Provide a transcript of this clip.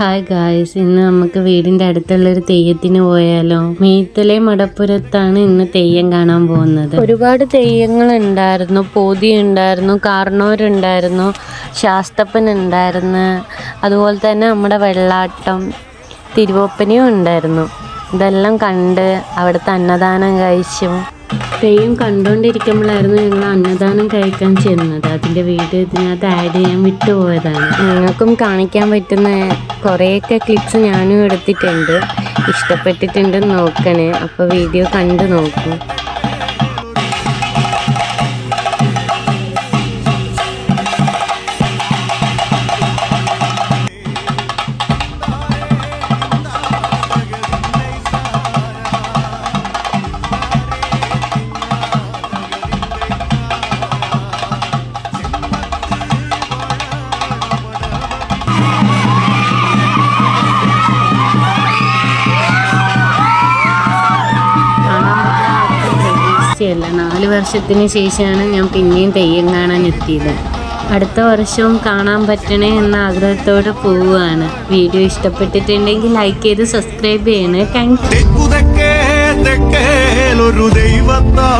Hi guys ഇന്ന് നമുക്ക് വീടിന്റെ അടുത്തുള്ളൊരു തെയ്യത്തിന് പോയാലോ? മീത്തലെ മടപ്പുരത്താണ് ഇന്ന് തെയ്യം കാണാൻ പോകുന്നത്. ഒരുപാട് തെയ്യങ്ങൾ ഉണ്ടായിരുന്നു പോതി ഉണ്ടായിരുന്നു കാർണോരുണ്ടായിരുന്നു ശാസ്തപ്പൻ ഉണ്ടായിരുന്നു അതുപോലെ തന്നെ നമ്മുടെ വെള്ളാട്ടം തിരുവപ്പനയും ഉണ്ടായിരുന്നു. ഇതെല്ലാം കണ്ട് അവിടുത്തെ അന്നദാനം കഴിച്ചു. തെയ്യം കണ്ടുകൊണ്ടിരിക്കുമ്പോഴായിരുന്നു ഞങ്ങൾ അന്നദാനം കഴിക്കാൻ ചെന്നത്. അതിന്റെ വീട് ഇതിനകത്ത് ആഡ് ചെയ്യാൻ വിട്ടുപോയതാണ്. നിങ്ങൾക്കും കാണിക്കാൻ പറ്റുന്ന കുറേയൊക്കെ ക്ലിപ്സ് ഞാനും എടുത്തിട്ടുണ്ട്. ഇഷ്ടപ്പെട്ടിട്ടുണ്ടെന്ന് നോക്കണേ. അപ്പോൾ വീഡിയോ കണ്ടു നോക്കൂ. പ്രതീക്ഷയല്ല നാല് വർഷത്തിന് ശേഷമാണ് ഞാൻ പിന്നെയും തെയ്യം കാണാൻ എത്തിയത്. അടുത്ത വർഷവും കാണാൻ പറ്റണേ എന്ന ആഗ്രഹത്തോടെ പോവുകയാണ്. വീഡിയോ ഇഷ്ടപ്പെട്ടിട്ടുണ്ടെങ്കിൽ ലൈക്ക് ചെയ്ത് സബ്സ്ക്രൈബ് ചെയ്യണേ. താങ്ക് ദൈവത്താനുണ്ടേ